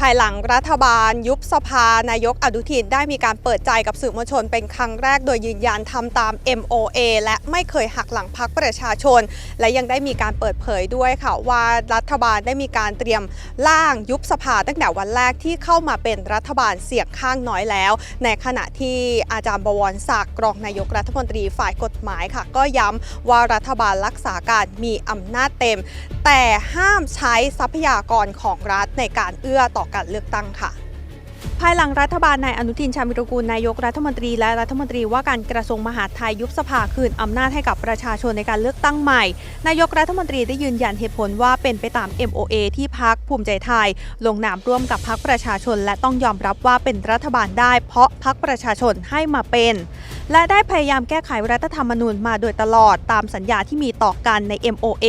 ภายหลังรัฐบาล ยุบสภานายกอนุทินได้มีการเปิดใจกับสื่อมวลชนเป็นครั้งแรกโดยยืนยันทำตาม MOA และไม่เคยหักหลังพักประชาชน และยังได้มีการเปิดเผยด้วยค่ะว่ารัฐบาลได้มีการเตรียมร่างยุบสภาตั้งแต่วันแรกที่เข้ามาเป็นรัฐบาลเสียงข้างน้อยแล้ว ในขณะที่อาจารย์บวรศักดิ์รองนายกรัฐมนตรีฝ่ายกฎหมายค่ะ ก็ย้ำว่ารัฐบาลรักษาการมีอำนาจเต็มแต่ห้ามใช้ทรัพยากรของรัฐในการเอื้อต่อการเลือกตั้งค่ะ ภายหลังรัฐบาลนายอนุทินชาญวิรกูลนายกรัฐมนตรีและรัฐมนตรีว่าการกระทรวงมหาดไทยยุบสภาคืนอำนาจให้กับประชาชนในการเลือกตั้งใหม่ นายกรัฐมนตรีได้ยืนยันเหตุผลว่าเป็นไปตาม MOA ที่พักภูมิใจไทย ลงนามร่วมกับพักประชาชน และต้องยอมรับว่าเป็นรัฐบาลได้ เพราะพักประชาชนให้มาเป็น และได้พยายามแก้ไขรัฐธรรมนูญมาโดยตลอดตามสัญญาที่มีต่อกันใน MOA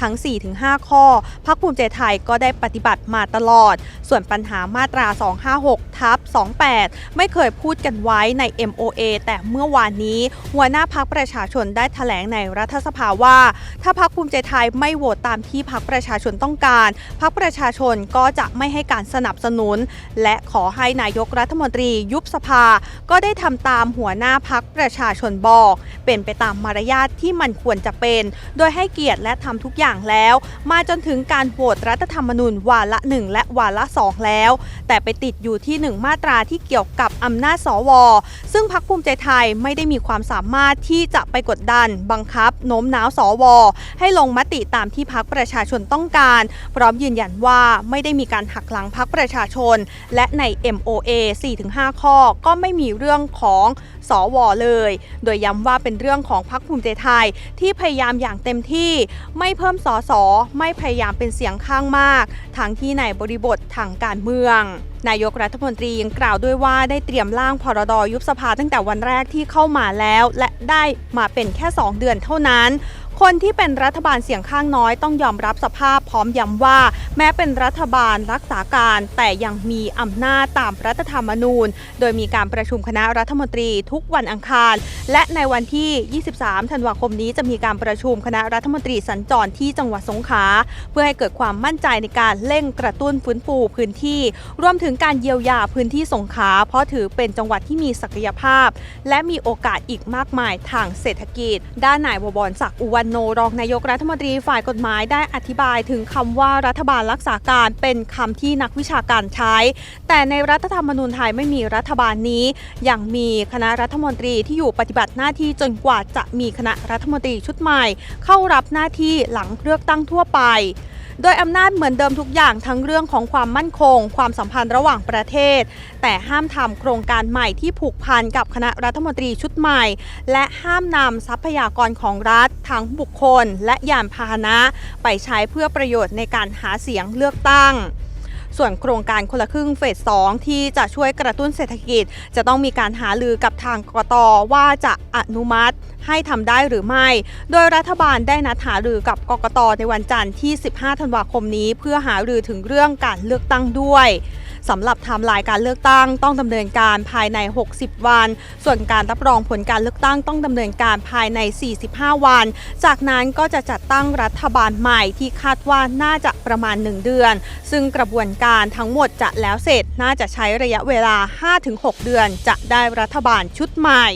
ทั้ง 4-5 ข้อพักภูมิใจไทยก็ได้ปฏิบัติมาตลอด ส่วนปัญหามาตรา 256ทับ28 ไม่เคยพูดกันไว้ใน MOA แต่เมื่อวานนี้ หัวหน้าพักประชาชนได้แถลงในรัฐสภาว่า ถ้าพักภูมิใจไทยไม่โหวตตามที่พักประชาชนต้องการพักประชาชนก็จะไม่ให้การสนับสนุน และขอให้นายกรัฐมนตรียุบสภา ก็ได้ทำตามหัวหน้าพักประชาชนบอก เป็นไปตามมารยาทที่มันควรจะเป็น โดยให้เกียรติและทำทุกอย่างแล้ว มาจนถึงการโหวตรัฐธรรมนูญวาระหนึ่งและวาระสองแล้ว แต่ไปติดอยู่ที่หนึ่งมาตราที่เกี่ยวกับอำนาจสว ซึ่งพักภูมิใจไทยไม่ได้มีความสามารถที่จะไปกดดัน บังคับโน้มน้าวสว ให้ลงมติตามที่พักประชาชนต้องการ พร้อมยืนยันว่าไม่ได้มีการหักหลังพักประชาชน และใน MOA 4-5 ข้อก็ไม่มีเรื่องของสวเลย โดยย้ำว่าเป็นเรื่องของพักภูมิใจไทยที่พยายามอย่างเต็มที่ ไม่เพิ่มสสไม่พยายามเป็นเสียงข้างมาก ทั้งที่ในบริบททางการเมือง นายกรัฐมนตรียังกล่าวด้วยว่าได้เตรียมร่างพรดยุบสภาตั้งแต่วันแรกที่เข้ามาแล้ว และได้มาเป็นแค่ 2 เดือนเท่านั้น คนที่เป็นรัฐบาลเสียงข้างน้อยต้องยอมรับสภาพพร้อมย้ำว่า แม้เป็นรัฐบาลรักษาการแต่ยังมีอำนาจตามรัฐธรรมนูญ โดยมีการประชุมคณะรัฐมนตรีทุกวันอังคาร และในวันที่ 23 ธันวาคมนี้จะมีการประชุมคณะรัฐมนตรีสัญจรที่จังหวัดสงขลาเพื่อให้เกิดความมั่นใจในการเร่งกระตุ้นฟื้นฟูพื้นที่ รวมถึงการเยียวยาพื้นที่สงขลาเพราะถือเป็นจังหวัดที่มีศักยภาพ และมีโอกาสอีกมากมายทางเศรษฐกิจ ด้านนายบวรศักดิ์อุวันโนรองนายกรัฐมนตรีฝ่ายกฎหมายได้อธิบายถึงคำว่ารัฐบาลรักษาการเป็นคำที่นักวิชาการใช้ แต่ในรัฐธรรมนูญไทยไม่มีรัฐบาลนี้ยังมีคณะรัฐมนตรีที่อยู่ปฏิบัติหน้าที่จนกว่าจะมีคณะรัฐมนตรีชุดใหม่ เข้ารับหน้าที่หลังเลือกตั้งทั่วไป โดยอำนาจเหมือนเดิมทุกอย่างทั้งเรื่องของความมั่นคง ความสัมพันธ์ระหว่างประเทศ แต่ห้ามทำโครงการใหม่ที่ผูกพันกับคณะรัฐมนตรีชุดใหม่ และห้ามนำทรัพยากรของรัฐทั้งบุคคล และยานพาหนะ ไปใช้เพื่อประโยชน์ในการหาเสียงเลือกตั้งส่วนโครงการคนละครึ่งเฟส 2 ที่จะช่วยกระตุ้นเศรษฐกิจ จะต้องมีการหาลือกับทางกตว่าจะอนุมัติ ให้ทำได้หรือไม่ โดยรัฐบาลได้นัดหารือกับกกตในวันจันทร์ที่ 15 ธันวาคมนี้ เพื่อหารือถึงเรื่องการเลือกตั้งด้วยสำหรับไทม์ไลน์การเลือกตั้งต้องดำเนินการภายใน 60 วัน ส่วนการรับรองผลการเลือกตั้งต้องดำเนินการภายใน 45 วัน จากนั้นก็จะจัดตั้งรัฐบาลใหม่ที่คาดว่าน่าจะประมาณ 1 เดือน ซึ่งกระบวนการทั้งหมดจะแล้วเสร็จน่าจะใช้ระยะเวลา 5-6 เดือน จะได้รัฐบาลชุดใหม่